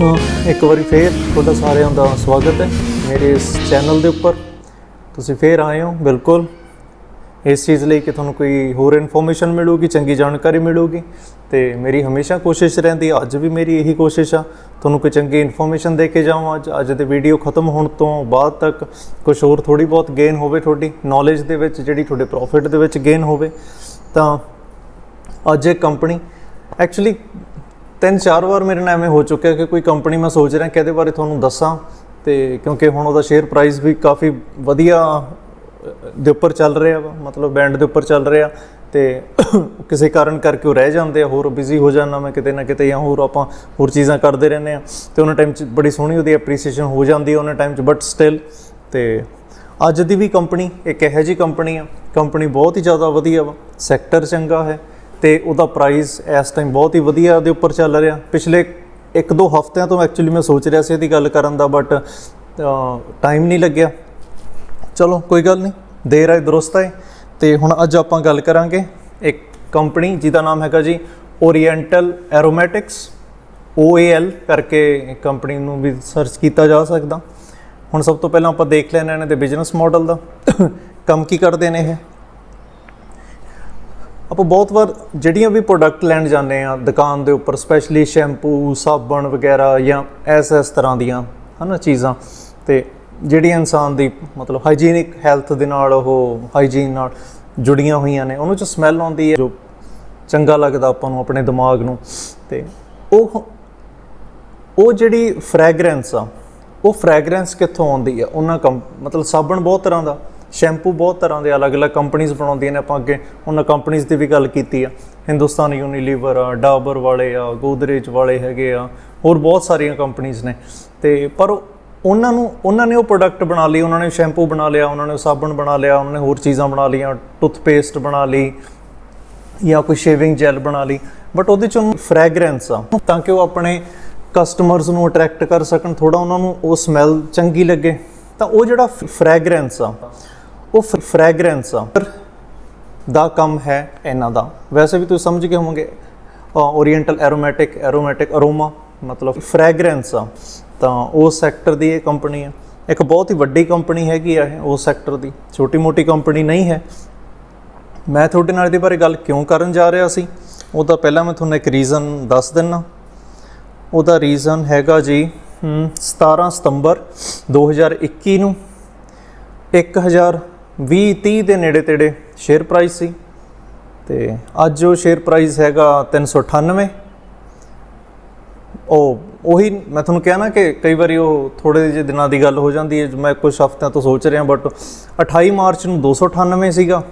ਇੱਕ ਵਾਰੀ ਫੇਰ ਤੁਹਾਡਾ ਸਾਰਿਆਂ ਦਾ ਸਵਾਗਤ ਹੈ ਮੇਰੇ ਇਸ ਚੈਨਲ ਦੇ ਉੱਪਰ। ਤੁਸੀਂ ਫੇਰ ਆਏ ਹੋ, ਬਿਲਕੁਲ। ਇਸ ਚੀਜ਼ ਲਈ ਕਿ ਤੁਹਾਨੂੰ ਕੋਈ ਹੋਰ ਇਨਫੋਰਮੇਸ਼ਨ ਮਿਲੂਗੀ, ਚੰਗੀ ਜਾਣਕਾਰੀ ਮਿਲੂਗੀ ਤੇ ਮੇਰੀ ਹਮੇਸ਼ਾ ਕੋਸ਼ਿਸ਼ ਰਹਿੰਦੀ ਅੱਜ ਵੀ ਮੇਰੀ ਇਹੀ ਕੋਸ਼ਿਸ਼ ਆ। ਤੁਹਾਨੂੰ ਕੋਈ ਚੰਗੀ ਇਨਫੋਰਮੇਸ਼ਨ ਦੇ ਕੇ ਜਾਵਾਂ, ਅੱਜ ਅੱਜ ਦੇ ਵੀਡੀਓ ਖਤਮ ਹੋਣ ਤੋਂ ਬਾਅਦ ਤੱਕ ਕੁਝ ਹੋਰ ਥੋੜੀ ਬਹੁਤ ਗੇਨ ਹੋਵੇ ਤੁਹਾਡੀ ਨੌਲੇਜ ਦੇ ਵਿੱਚ ਜਿਹੜੀ ਤੁਹਾਡੇ ਪ੍ਰੋਫਿਟ ਦੇ ਵਿੱਚ ਗੇਨ ਹੋਵੇ, ਤਾਂ ਅੱਜ ਇਹ ਕੰਪਨੀ ਐਕਚੁਅਲੀ ਤਿੰਨ ਚਾਰ ਵਾਰ ਮੇਰੇ ਨਾਲ ਐਵੇਂ ਹੋ ਚੁੱਕਿਆ ਕਿ ਕੋਈ ਕੰਪਨੀ ਮੈਂ ਸੋਚ ਰਿਹਾ ਕਿ ਇਹਦੇ ਬਾਰੇ ਤੁਹਾਨੂੰ ਦੱਸਾਂ ਤੇ ਕਿਉਂਕਿ ਹੁਣ ਉਹਦਾ ਸ਼ੇਅਰ ਪ੍ਰਾਈਸ ਵੀ ਕਾਫੀ ਵਧੀਆ ਦੇ ਉੱਪਰ ਚੱਲ ਰਿਹਾ ਵਾ, ਮਤਲਬ ਬੈਂਡ ਦੇ ਉੱਪਰ ਚੱਲ ਰਿਹਾ ਤੇ ਕਿਸੇ ਕਾਰਨ ਕਰਕੇ ਉਹ ਰਹਿ ਜਾਂਦੇ ਆ, ਹੋਰ ਬਿਜ਼ੀ ਹੋ ਜਾਂਦਾ ਮੈਂ ਕਿਤੇ ਨਾ ਕਿਤੇ ਜਾਂ ਹੋਰ ਆਪਾਂ ਹੋਰ ਚੀਜ਼ਾਂ ਕਰਦੇ ਰਹਿੰਦੇ ਆ ਤੇ ਉਹਨਾਂ ਟਾਈਮ 'ਚ ਬੜੀ ਸੋਹਣੀ ਉਹਦੀ ਐਪਰੀਸੀਏਸ਼ਨ ਹੋ ਜਾਂਦੀ ਹੈ ਉਹਨਾਂ ਟਾਈਮ 'ਚ ਬਟ ਸਟਿਲ ਤੇ ਅੱਜ ਦੀ ਵੀ ਕੰਪਨੀ ਇੱਕ ਇਹੋ ਜਿਹੀ ਕੰਪਨੀ ਆ ਕੰਪਨੀ ਬਹੁਤ ਹੀ ਜ਼ਿਆਦਾ ਵਧੀਆ ਵਾ ਸੈਕਟਰ ਚੰਗਾ ਹੈ ਤੇ ਉਹਦਾ ਪ੍ਰਾਈਸ ਇਸ ਟਾਈਮ ਬਹੁਤ ਹੀ ਵਧੀਆ ਦੇ ਉੱਪਰ ਚੱਲ ਰਿਹਾ। ਪਿਛਲੇ ਇੱਕ ਦੋ ਹਫ਼ਤਿਆਂ ਤੋਂ ਐਕਚੁਅਲੀ ਮੈਂ ਸੋਚ ਰਿਹਾ ਸੀ ਇਹਦੀ ਗੱਲ ਕਰਨ ਦਾ ਬਟ ਟਾਈਮ ਨਹੀਂ ਲੱਗਿਆ। ਚਲੋ, ਕੋਈ ਗੱਲ ਨਹੀਂ। ਦੇਰ ਆਏ ਦਰੁਸਤ ਆਏ ਤੇ ਹੁਣ ਅੱਜ ਆਪਾਂ ਗੱਲ ਕਰਾਂਗੇ ਇੱਕ ਕੰਪਨੀ ਜਿਹਦਾ ਨਾਮ ਹੈਗਾ ਜੀ ਓਰੀਐਂਟਲ ਐਰੋਮੈਟਿਕਸ OAL ਕਰਕੇ ਕੰਪਨੀ ਨੂੰ ਵੀ ਸਰਚ ਕੀਤਾ ਜਾ ਸਕਦਾ। ਹੁਣ ਸਭ ਤੋਂ ਪਹਿਲਾਂ ਆਪਾਂ ਦੇਖ ਲੈਣਾ ਇਹਨਾਂ ਦੇ ਬਿਜ਼ਨਸ ਮਾਡਲ ਦਾ। ਕੰਮ ਕੀ ਕਰਦੇ ਨੇ ਇਹ? ਆਪਾਂ ਬਹੁਤ ਵਾਰ ਜਿਹੜੀਆਂ ਵੀ ਪ੍ਰੋਡਕਟ ਲੈਣ ਜਾਂਦੇ ਆ ਦੁਕਾਨ ਦੇ ਉੱਪਰ ਸਪੈਸ਼ਲੀ ਸ਼ੈਂਪੂ ਸਾਬਣ ਵਗੈਰਾ ਜਾਂ ਐਸ ਐਸ ਤਰ੍ਹਾਂ ਦੀਆਂ, ਹਨਾ, ਚੀਜ਼ਾਂ। ਤੇ ਜਿਹੜੀਆਂ ਇਨਸਾਨ ਦੀ ਮਤਲਬ ਹਾਈਜੀਨਿਕ ਹੈਲਥ ਦੇ ਨਾਲ ਉਹ ਹਾਈਜੀਨ ਨਾਲ ਜੁੜੀਆਂ ਹੋਈਆਂ ਨੇ, ਉਹਨੂੰ ਚ ਸਮੈਲ ਆਉਂਦੀ ਹੈ, ਜੋ ਚੰਗਾ ਲੱਗਦਾ ਆਪਾਂ ਨੂੰ ਆਪਣੇ ਦਿਮਾਗ ਨੂੰ। ਤੇ ਉਹ ਉਹ ਜਿਹੜੀ ਫ੍ਰੈਗਰੈਂਸ ਆ, ਉਹ ਫ੍ਰੈਗਰੈਂਸ ਕਿੱਥੋਂ ਆਉਂਦੀ ਆ ਉਹਨਾਂ ਕੰਪ ਮਤਲਬ ਸਾਬਣ ਬਹੁਤ ਤਰ੍ਹਾਂ ਦਾ ਸ਼ੈਂਪੂ ਬਹੁਤ ਤਰ੍ਹਾਂ ਦੇ ਅਲੱਗ-ਅਲੱਗ ਕੰਪਨੀਆਂ ਬਣਾਉਂਦੀਆਂ ਨੇ, ਆਪਾਂ ਅੱਗੇ ਉਹਨਾਂ ਕੰਪਨੀਆਂ ਦੀ ਵੀ ਗੱਲ ਕੀਤੀ ਆ। ਹਿੰਦੁਸਤਾਨ ਯੂਨੀਲੀਵਰ ਆ ਡਾਬਰ ਵਾਲੇ ਆ ਗੋਦਰੇਜ ਵਾਲੇ ਹੈਗੇ ਆ, ਹੋਰ ਬਹੁਤ ਸਾਰੀਆਂ ਕੰਪਨੀਆਂ ਨੇ। ਤੇ ਪਰ ਉਹਨਾਂ ਨੂੰ, ਉਹਨਾਂ ਨੇ ਉਹ ਪ੍ਰੋਡਕਟ ਬਣਾ ਲਈ, ਉਹਨਾਂ ਨੇ ਸ਼ੈਂਪੂ ਬਣਾ ਲਿਆ, ਉਹਨਾਂ ਨੇ ਸਾਬਣ ਬਣਾ ਲਿਆ, ਉਹਨਾਂ ਨੇ ਹੋਰ ਚੀਜ਼ਾਂ ਬਣਾ ਲਈਆਂ ਟੁੱਥਪੇਸਟ ਬਣਾ ਲਈ ਜਾਂ ਕੋਈ ਸ਼ੇਵਿੰਗ ਜੈਲ ਬਣਾ ਲਈ। ਬਟ ਉਹਦੇ ਚੋਂ ਫ੍ਰੈਗਰੈਂਸ ਆ, ਤਾਂ ਕਿ ਉਹ ਆਪਣੇ ਕਸਟਮਰਸ ਨੂੰ ਅਟਰੈਕਟ ਕਰ ਸਕਣ ਥੋੜਾ ਉਹਨਾਂ ਨੂੰ ਉਹ ਸਮੈਲ ਚੰਗੀ ਲੱਗੇ। ਤਾਂ ਉਹ ਜਿਹੜਾ ਫ੍ਰੈਗਰੈਂਸ ਆ ਉਹ ਫ੍ਰੈਗਰੈਂਸ ਆ। ਦਾ ਕੰਮ ਹੈ ਇਹਨਾਂ ਦਾ। ਵੈਸੇ ਵੀ ਤੁਸੀਂ ਸਮਝ ਗਏ ਹੋਵੋਗੇ ਓਰੀਐਂਟਲ ਐਰੋਮੈਟਿਕ ਐਰੋਮੈਟਿਕ ਅਰੋਮਾ ਮਤਲਬ ਫ੍ਰੈਗਰੈਂਸ ਆ। ਤਾਂ ਉਸ ਸੈਕਟਰ ਦੀ ਇਹ ਕੰਪਨੀ ਆ। ਇੱਕ ਬਹੁਤ ਹੀ ਵੱਡੀ ਕੰਪਨੀ ਹੈਗੀ ਆ ਇਹ ਉਸ ਸੈਕਟਰ ਦੀ। ਛੋਟੀ ਮੋਟੀ ਕੰਪਨੀ ਨਹੀਂ ਹੈ। ਮੈਂ ਤੁਹਾਡੇ ਨਾਲ ਇਹਦੇ ਬਾਰੇ ਗੱਲ ਕਿਉਂ ਕਰਨ ਜਾ ਰਿਹਾ ਸੀ? ਉਹਦਾ ਪਹਿਲਾਂ ਮੈਂ ਤੁਹਾਨੂੰ ਇੱਕ ਰੀਜ਼ਨ ਦੱਸ ਦਿੰਨਾ। ਉਹਦਾ ਰੀਜ਼ਨ ਹੈਗਾ ਜੀ ਹਮ, 17 ਸਤੰਬਰ 2021 ਨੂੰ। 1020 30 ਦੇ ਨੇੜੇ ਤੇੜੇ ਸ਼ੇਅਰ ਪ੍ਰਾਈਸ ਸੀ ਤੇ ਅੱਜ ਉਹ ਸ਼ੇਅਰ ਪ੍ਰਾਈਸ ਹੈਗਾ 398 ਉਹ ਉਹੀ ਮੈਂ ਤੁਹਾਨੂੰ ਕਿਹਾ ਨਾ ਕਿ ਕਈ ਵਾਰੀ ਉਹ ਥੋੜੇ ਜਿਹੇ ਦਿਨਾਂ ਦੀ ਗੱਲ ਹੋ ਜਾਂਦੀ ਹੈ, ਮੈਂ ਕੁਝ ਹਫ਼ਤਿਆਂ ਤੋਂ ਸੋਚ ਰਿਹਾ ਬਟ 28 ਮਾਰਚ ਨੂੰ 298 ਸੀਗਾ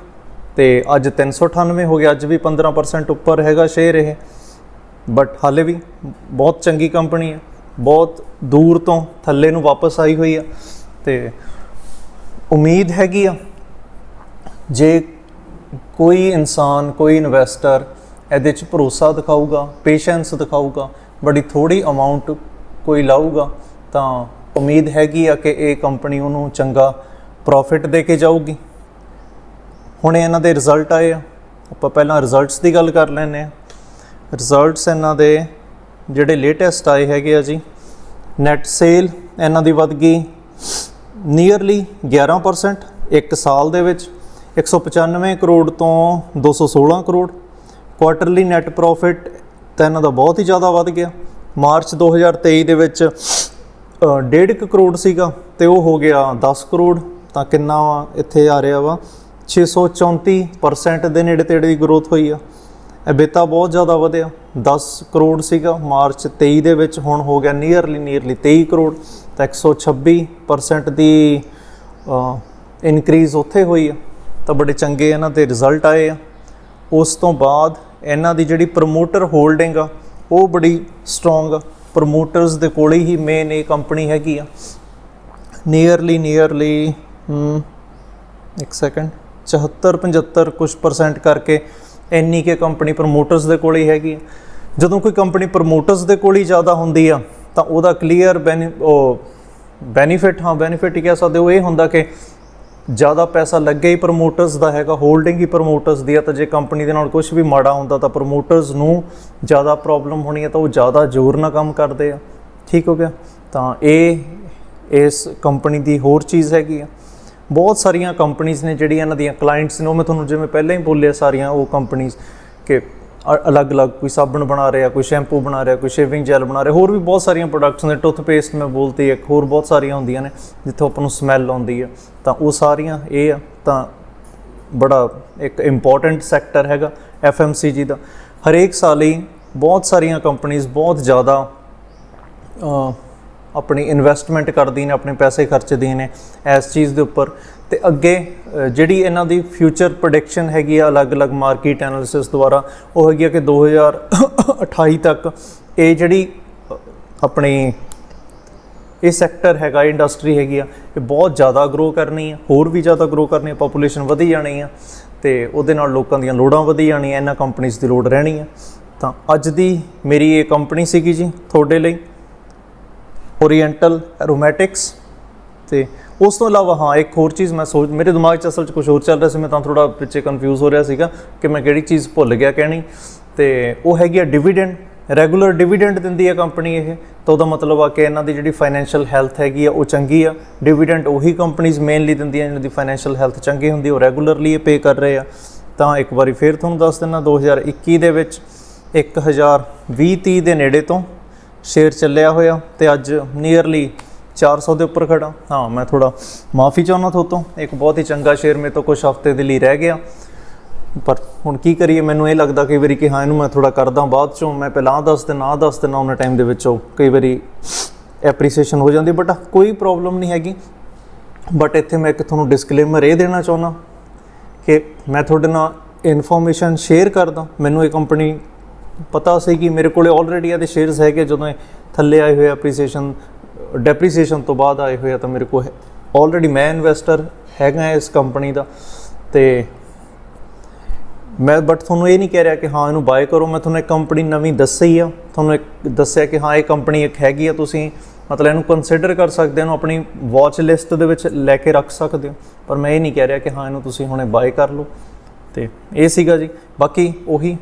ਤੇ ਅੱਜ 398 ਹੋ ਗਿਆ, ਅੱਜ ਵੀ 15% ਉੱਪਰ ਹੈਗਾ ਸ਼ੇਅਰ ਇਹ। ਬਟ ਹਾਲੇ ਵੀ ਬਹੁਤ ਚੰਗੀ ਕੰਪਨੀ ਹੈ, ਬਹੁਤ ਦੂਰ ਤੋਂ ਥੱਲੇ ਨੂੰ ਵਾਪਸ ਆਈ ਹੋਈ ਆ ਤੇ ਉਮੀਦ ਹੈਗੀ ਆ ਜੇ ਕੋਈ ਇਨਸਾਨ, ਕੋਈ ਇਨਵੈਸਟਰ ਇਹਦੇ 'ਚ ਭਰੋਸਾ ਦਿਖਾਊਗਾ ਪੇਸ਼ੈਂਸ ਦਿਖਾਊਗਾ, ਬੜੀ ਥੋੜੀ ਅਮਾਉਂਟ ਕੋਈ ਲਾਊਗਾ, ਤਾਂ ਉਮੀਦ ਹੈਗੀ ਆ ਕਿ ਇਹ ਕੰਪਨੀ ਉਹਨੂੰ ਚੰਗਾ ਪ੍ਰੋਫਿਟ ਦੇ ਕੇ ਜਾਊਗੀ। ਹੁਣ ਇਹਨਾਂ ਦੇ ਰਿਜ਼ਲਟ ਆਏ ਆ। ਆਪਾਂ ਪਹਿਲਾਂ ਰਿਜ਼ਲਟਸ ਦੀ ਗੱਲ ਕਰ ਲੈਂਦੇ ਆ ਰਿਜ਼ਲਟਸ ਇਹਨਾਂ ਦੇ ਜਿਹੜੇ ਲੇਟੈਸਟ ਆਏ ਹੈਗੇ ਆ ਜੀ ਨੈਟ ਸੇਲ ਇਹਨਾਂ ਦੀ ਵੱਧ ਗਈ ਨੀਅਰਲੀ 11% ਇੱਕ ਸਾਲ ਦੇ ਵਿੱਚ। 195 ਕਰੋੜ ਤੋਂ 216 ਕਰੋੜ। ਕੁਆਟਰਲੀ ਨੈਟ ਪ੍ਰੋਫਿਟ ਤਾਂ ਇਹਨਾਂ ਦਾ ਬਹੁਤ ਹੀ ਜ਼ਿਆਦਾ ਵੱਧ ਗਿਆ। ਮਾਰਚ 2023 ਦੇ ਵਿੱਚ ਅ, ਡੇਢ ਕੁ ਕਰੋੜ ਸੀਗਾ ਤੇ ਉਹ ਹੋ ਗਿਆ 10 ਕਰੋੜ। ਤਾਂ ਕਿੰਨਾ ਵਾ ਇੱਥੇ ਆ ਰਿਹਾ ਵਾ? 634% ਦੇ ਨੇੜੇ ਤੇੜੇ ਦੀ ਗਰੋਥ ਹੋਈ ਆ। ਐਬਿਟਾ ਬਹੁਤ ਜ਼ਿਆਦਾ ਵਧਿਆ। 10 ਕਰੋੜ ਸੀਗਾ। ਮਾਰਚ 23 ਦੇ ਵਿੱਚ ਹੁਣ ਹੋ ਗਿਆ ਨੀਅਰਲੀ ਨੀਅਰਲੀ 23 ਕਰੋੜ। ਤਾਂ 126% ਦੀ ਇਨਕਰੀਜ਼ ਉੱਥੇ ਹੋਈ ਆ। ਤਾਂ ਬੜੇ ਚੰਗੇ ਇਹਨਾਂ ਦੇ ਰਿਜ਼ਲਟ ਆਏ ਆ। ਉਸ ਤੋਂ ਬਾਅਦ ਇਹਨਾਂ ਦੀ ਜਿਹੜੀ ਪ੍ਰੋਮੋਟਰ ਹੋਲਡਿੰਗ ਆ, ਉਹ ਬੜੀ ਸਟਰੋਂਗ ਆ। ਪ੍ਰੋਮੋਟਰਸ ਦੇ ਕੋਲ ਹੀ ਮੇਨ ਇਹ ਕੰਪਨੀ ਹੈਗੀ ਆ। ਨੀਅਰਲੀ ਨੀਅਰਲੀ ਇੱਕ ਸੈਕਿੰਡ 74 75 ਕੁਝ ਪਰਸੈਂਟ ਕਰਕੇ ਇੰਨੀ ਕੇ ਕੰਪਨੀ ਪ੍ਰੋਮੋਟਰਸ ਦੇ ਕੋਲ ਹੀ ਹੈਗੀ ਆ। ਜਦੋਂ ਕੋਈ ਕੰਪਨੀ ਪ੍ਰੋਮੋਟਰਸ ਦੇ ਕੋਲ ਹੀ ਜ਼ਿਆਦਾ ਹੁੰਦੀ ਆ, ਤਾਂ ਉਹਦਾ ਕਲੀਅਰ ਉਹ ਬੈਨੀਫਿਟ ਹਾਂ ਬੈਨੀਫਿਟ ਹੀ ਕਹਿ ਸਕਦੇ ਹੋ, ਇਹ ਹੁੰਦਾ ਕਿ ਜ਼ਿਆਦਾ ਪੈਸਾ ਲੱਗਿਆ ਹੀ ਪ੍ਰੋਮੋਟਰਸ ਦਾ ਹੈਗਾ ਹੋਲਡਿੰਗ ਹੀ ਪ੍ਰੋਮੋਟਰਸ ਦੀ ਆ, ਤਾਂ ਜੇ ਕੰਪਨੀ ਦੇ ਨਾਲ ਕੁਝ ਵੀ ਮਾੜਾ ਹੁੰਦਾ ਤਾਂ ਪ੍ਰੋਮੋਟਰਸ ਨੂੰ ਜ਼ਿਆਦਾ ਪ੍ਰੋਬਲਮ ਹੋਣੀ ਹੈ ਤਾਂ ਉਹ ਜ਼ਿਆਦਾ ਜ਼ੋਰ ਨਾਲ ਕੰਮ ਕਰਦੇ ਆ। ਠੀਕ ਹੋ ਗਿਆ? ਤਾਂ ਇਹ, ਇਸ ਕੰਪਨੀ ਦੀ ਹੋਰ ਚੀਜ਼ ਹੈਗੀ ਆ। ਬਹੁਤ ਸਾਰੀਆਂ ਕੰਪਨੀਆਂ ਨੇ ਜਿਹੜੀਆਂ ਇਹਨਾਂ ਦੀਆਂ ਕਲਾਇੰਟਸ ਨੇ, ਉਹ ਮੈਂ ਤੁਹਾਨੂੰ ਜਿਵੇਂ ਪਹਿਲਾਂ ਹੀ ਬੋਲਿਆ ਸਾਰੀਆਂ ਉਹ ਕੰਪਨੀਆਂ ਕਿ ਅਲੱਗ-ਅਲੱਗ ਕੋਈ ਸਾਬਣ ਬਣਾ ਰਿਹਾ, ਕੋਈ ਸ਼ੈਂਪੂ ਬਣਾ ਰਿਹਾ, ਕੋਈ ਸ਼ੇਵਿੰਗ ਜੈਲ ਬਣਾ ਰਿਹਾ, ਹੋਰ ਵੀ ਬਹੁਤ ਸਾਰੀਆਂ ਪ੍ਰੋਡਕਟਸ ਨੇ ਟੂਥਪੇਸਟ ਮੈਂ ਬੋਲਤੀ ਇੱਕ, ਹੋਰ ਬਹੁਤ ਸਾਰੀਆਂ ਹੁੰਦੀਆਂ ਨੇ, ਜਿੱਥੋਂ ਆਪਾਂ ਨੂੰ ਸਮੈਲ ਆਉਂਦੀ ਆ। ਤਾਂ ਉਹ ਸਾਰੀਆਂ ਇਹ ਆ, ਤਾਂ ਬੜਾ ਇੱਕ ਇੰਪੋਰਟੈਂਟ ਸੈਕਟਰ ਹੈਗਾ FMCG ਦਾ। ਹਰੇਕ ਸਾਲ ਹੀ ਬਹੁਤ ਸਾਰੀਆਂ ਕੰਪਨੀਆਂ ਬਹੁਤ ਜ਼ਿਆਦਾ ਆਪਣੀ ਇਨਵੈਸਟਮੈਂਟ ਕਰਦੀ ਨੇ, ਆਪਣੇ ਪੈਸੇ ਖਰਚਦੀ ਨੇ ਇਸ ਚੀਜ਼ ਦੇ ਉੱਪਰ। ਤੇ ਅੱਗੇ ਜਿਹੜੀ ਇਹਨਾਂ ਦੀ ਫਿਊਚਰ ਪ੍ਰੈਡਿਕਸ਼ਨ ਹੈਗੀ ਆ ਅਲੱਗ-ਅਲੱਗ ਮਾਰਕੀਟ ਐਨਾਲਿਸਿਸ ਦੁਆਰਾ ਉਹ ਹੈਗੀ ਆ ਕਿ 2028 ਤੱਕ ਇਹ ਜਿਹੜੀ ਅ, ਆਪਣੀ ਇਹ ਸੈਕਟਰ ਹੈਗਾ ਇੰਡਸਟਰੀ ਹੈਗੀ ਆ ਇਹ ਬਹੁਤ ਜ਼ਿਆਦਾ ਗਰੋ ਕਰਨੀ ਆ ਹੋਰ ਵੀ ਜ਼ਿਆਦਾ ਗਰੋ ਕਰਨੀ ਆ ਪੋਪੂਲੇਸ਼ਨ ਵਧੀ ਜਾਣੀ ਆ ਤੇ ਉਹਦੇ ਨਾਲ ਲੋਕਾਂ ਦੀਆਂ ਲੋੜਾਂ ਵਧੀ ਜਾਣੀਆਂ ਇਹਨਾਂ ਕੰਪਨੀਆਂ ਦੀ ਲੋੜ ਰਹਿਣੀ ਆ। ਤਾਂ ਅੱਜ ਦੀ ਮੇਰੀ ਇਹ ਕੰਪਨੀ ਸੀਗੀ ਜੀ ਤੁਹਾਡੇ ਲਈ ਓਰੀਐਂਟਲ ਐਰੋਮੈਟਿਕਸ ਤੇ ਉਸ ਤੋਂ ਇਲਾਵਾ, ਹਾਂ, ਇੱਕ ਹੋਰ ਚੀਜ਼ ਮੈਂ ਸੋਚ, ਮੇਰੇ ਦਿਮਾਗ 'ਚ ਅਸਲ 'ਚ ਕੁਝ ਹੋਰ ਚੱਲ ਰਿਹਾ ਸੀ, ਮੈਂ ਤਾਂ ਥੋੜਾ ਪਿੱਛੇ ਕਨਫਿਊਜ਼ ਹੋ ਰਿਹਾ ਸੀਗਾ ਕਿ ਮੈਂ ਕਿਹੜੀ ਚੀਜ਼ ਭੁੱਲ ਗਿਆ ਕਹਿਣੀ ਤੇ ਉਹ ਹੈਗੀ ਆ ਡਿਵੀਡੈਂਡ ਰੈਗੂਲਰ ਡਿਵੀਡੈਂਡ ਦਿੰਦੀ ਹੈ ਕੰਪਨੀ ਇਹ, ਤਾਂ ਉਹਦਾ ਮਤਲਬ ਆ ਕਿ ਇਹਨਾਂ ਦੀ ਜਿਹੜੀ ਫਾਈਨੈਂਸ਼ੀਅਲ ਹੈਲਥ ਹੈਗੀ ਆ, ਉਹ ਚੰਗੀ ਆ। ਡਿਵੀਡੈਂਡ ਉਹੀ ਕੰਪਨੀਆਂ ਮੇਨਲੀ ਦਿੰਦੀਆਂ, ਜਿਹਨਾਂ ਦੀ ਫਾਈਨੈਂਸ਼ੀਅਲ ਹੈਲਥ ਚੰਗੀ ਹੁੰਦੀ, ਉਹ ਰੈਗੂਲਰਲੀ ਇਹ ਪੇ ਕਰ ਰਹੇ ਆ। ਤਾਂ ਇੱਕ ਵਾਰੀ ਫੇਰ ਤੁਹਾਨੂੰ ਦੱਸ ਦਿੰਦਾ 2021 ਦੇ ਵਿੱਚ 1020 30 ਦੇ ਨੇੜੇ ਤੋਂ ਸ਼ੇਅਰ ਚੱਲਿਆ ਹੋਇਆ, ਤੇ ਅੱਜ ਨੀਅਰਲੀ 400 ਦੇ ਉੱਪਰ ਖੜਾ। ਹਾਂ, ਮੈਂ ਥੋੜਾ ਮਾਫੀ ਚਾਹੁੰਦਾ ਤੁਹਾਡੇ ਤੋਂ ਇੱਕ ਬਹੁਤ ਹੀ ਚੰਗਾ ਸ਼ੇਅਰ ਮੇਰੇ ਤੋਂ ਕੁਝ ਹਫ਼ਤੇ ਦੇ ਲਈ ਰਹਿ ਗਿਆ। ਪਰ ਹੁਣ ਕੀ ਕਰੀਏ, ਮੈਨੂੰ ਇਹ ਲੱਗਦਾ ਕਈ ਵਾਰੀ ਕਿ ਹਾਂ, ਇਹਨੂੰ ਮੈਂ ਥੋੜਾ ਕਰਦਾ ਬਾਅਦ ਚੋਂ। ਮੈਂ ਪਹਿਲਾਂ ਦੱਸ ਦਿਨਾ ਨਾ ਦੱਸ ਦਿਨਾ ਉਹਨਾਂ ਟਾਈਮ ਦੇ ਵਿੱਚੋਂ ਕਈ ਵਾਰੀ ਐਪਰੀਸੀਏਸ਼ਨ ਹੋ ਜਾਂਦੀ। ਬਟ ਕੋਈ ਪ੍ਰੋਬਲਮ ਨਹੀਂ ਹੈਗੀ। ਬਟ ਇੱਥੇ ਮੈਂ ਇੱਕ ਤੁਹਾਨੂੰ ਡਿਸਕਲੇਮਰ ਇਹ ਦੇਣਾ ਚਾਹੁੰਦਾ ਕਿ ਮੈਂ ਤੁਹਾਡੇ ਨਾਲ ਇਨਫੋਰਮੇਸ਼ਨ ਸ਼ੇਅਰ ਕਰਦਾ। ਮੈਨੂੰ ਇਹ ਕੰਪਨੀ ਪਤਾ ਸੀ ਕਿ ਮੇਰੇ ਕੋਲੇ ਆਲਰੇਡੀ ਇਹਦੇ ਸ਼ੇਅਰਸ ਹੈਗੇ ਜਦੋਂ ਇਹ ਥੱਲੇ ਆਏ ਹੋਏ ਐਪਰੀਸੀਏਸ਼ਨ ਡੈਪਰੀਸੀਏਸ਼ਨ ਤੋਂ ਬਾਅਦ ਆਏ ਹੋਏ ਆ ਤਾਂ ਮੇਰੇ ਕੋਲ ਆਲਰੇਡੀ ਮੈਂ ਇਨਵੈਸਟਰ ਹੈਗਾ ਇਸ ਕੰਪਨੀ ਦਾ ਤੇ ਮੈਂ ਬਟ ਤੁਹਾਨੂੰ ਇਹ ਨਹੀਂ ਕਹਿ ਰਿਹਾ ਕਿ ਹਾਂ ਇਹਨੂੰ ਬਾਏ ਕਰੋ। ਮੈਂ ਤੁਹਾਨੂੰ ਇੱਕ ਕੰਪਨੀ ਨਵੀਂ ਦੱਸੀ ਆ। ਤੁਹਾਨੂੰ ਇੱਕ ਦੱਸਿਆ ਕਿ ਹਾਂ ਇਹ ਕੰਪਨੀ ਇੱਕ ਹੈਗੀ ਆ ਤੁਸੀਂ। ਮਤਲਬ ਇਹਨੂੰ ਕੰਸੀਡਰ ਕਰ ਸਕਦੇ ਹੋ ਇਹਨੂੰ ਆਪਣੀ ਵਾਚ ਲਿਸਟ ਦੇ ਵਿੱਚ ਲੈ ਕੇ ਰੱਖ ਸਕਦੇ ਹੋ ਪਰ ਮੈਂ ਇਹ ਨਹੀਂ ਕਹਿ ਰਿਹਾ ਕਿ ਹਾਂ ਇਹਨੂੰ ਤੁਸੀਂ ਹੁਣੇ ਬਾਏ ਕਰ ਲਓ। ਤੇ ਇਹ ਸੀਗਾ ਜੀ। ਬਾਕੀ ਉਹੀ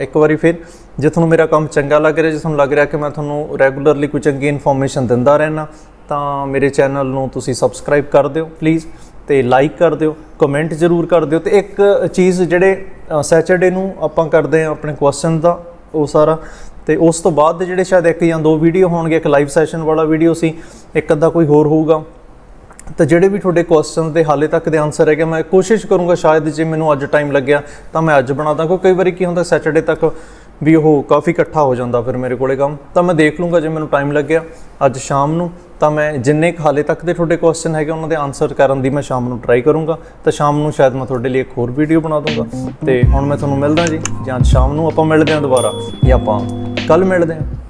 ਇੱਕ ਵਾਰੀ ਫਿਰ ਜੇ ਤੁਹਾਨੂੰ ਮੇਰਾ ਕੰਮ ਚੰਗਾ ਲੱਗ ਰਿਹਾ, ਜੇ ਤੁਹਾਨੂੰ ਲੱਗ ਰਿਹਾ ਕਿ ਮੈਂ ਤੁਹਾਨੂੰ ਰੈਗੂਲਰਲੀ ਕੋਈ ਚੰਗੀ ਇਨਫੋਰਮੇਸ਼ਨ ਦਿੰਦਾ ਰਹਿਣਾ ਤਾਂ ਮੇਰੇ ਚੈਨਲ ਨੂੰ ਤੁਸੀਂ ਸਬਸਕ੍ਰਾਈਬ ਕਰ ਦਿਓ ਪਲੀਜ਼ ਤੇ ਲਾਈਕ ਕਰ ਦਿਓ, ਕਮੈਂਟ ਜ਼ਰੂਰ ਕਰ ਦਿਓ ਤੇ ਇੱਕ ਚੀਜ਼ ਜਿਹੜੇ ਸੈਚਰਡੇ ਨੂੰ ਆਪਾਂ ਕਰਦੇ ਆ ਆਪਣੇ ਕੁਐਸਚਨ ਦਾ, ਉਹ ਸਾਰਾ। ਤੇ ਉਸ ਤੋਂ ਬਾਅਦ ਜਿਹੜੇ ਸ਼ਾਇਦ ਇੱਕ ਜਾਂ ਦੋ ਵੀਡੀਓ ਹੋਣਗੇ, ਇੱਕ ਲਾਈਵ ਸੈਸ਼ਨ ਵਾਲਾ ਵੀਡੀਓ ਸੀ, ਇੱਕ ਅੱਧਾ ਕੋਈ ਹੋਰ ਹੋਊਗਾ। ਤਾਂ ਜਿਹੜੇ ਵੀ ਤੁਹਾਡੇ ਕੁਐਸਚਨਸ ਦੇ ਹਾਲੇ ਤੱਕ ਦੇ ਆਨਸਰ ਹੈਗੇ, ਮੈਂ ਕੋਸ਼ਿਸ਼ ਕਰੂੰਗਾ ਸ਼ਾਇਦ ਜੇ ਮੈਨੂੰ ਅੱਜ ਟਾਈਮ ਲੱਗਿਆ ਤਾਂ ਮੈਂ ਅੱਜ ਬਣਾ ਦਾਂ ਕਿਉਂਕਿ ਕਈ ਵਾਰੀ ਕੀ ਹੁੰਦਾ ਸੈਟਰਡੇ ਤੱਕ ਵੀ ਉਹ ਕਾਫੀ ਇਕੱਠਾ ਹੋ ਜਾਂਦਾ ਫਿਰ ਮੇਰੇ ਕੋਲੇ ਕੰਮ। ਤਾਂ ਮੈਂ ਦੇਖ ਲੂੰਗਾ ਜੇ ਮੈਨੂੰ ਟਾਈਮ ਲੱਗਿਆ ਅੱਜ ਸ਼ਾਮ ਨੂੰ, ਤਾਂ ਮੈਂ ਜਿੰਨੇ ਕੁ ਹਾਲੇ ਤੱਕ ਦੇ ਤੁਹਾਡੇ ਕੁਐਸਚਨ ਹੈਗੇ ਉਹਨਾਂ ਦੇ ਆਨਸਰ ਕਰਨ ਦੀ ਮੈਂ ਸ਼ਾਮ ਨੂੰ ਟਰਾਈ ਕਰੂੰਗਾ। ਤਾਂ ਸ਼ਾਮ ਨੂੰ ਸ਼ਾਇਦ ਮੈਂ ਤੁਹਾਡੇ ਲਈ ਇੱਕ ਹੋਰ ਵੀਡੀਓ ਬਣਾ ਦੂੰਗਾ। ਤੇ ਹੁਣ ਮੈਂ ਤੁਹਾਨੂੰ ਮਿਲਦਾ ਜੀ, ਜਾਂ ਅੱਜ ਸ਼ਾਮ ਨੂੰ ਆਪਾਂ ਮਿਲਦੇ ਹਾਂ ਦੁਬਾਰਾ। ਜਾਂ ਆਪਾਂ ਕੱਲ ਮਿਲਦੇ ਹਾਂ।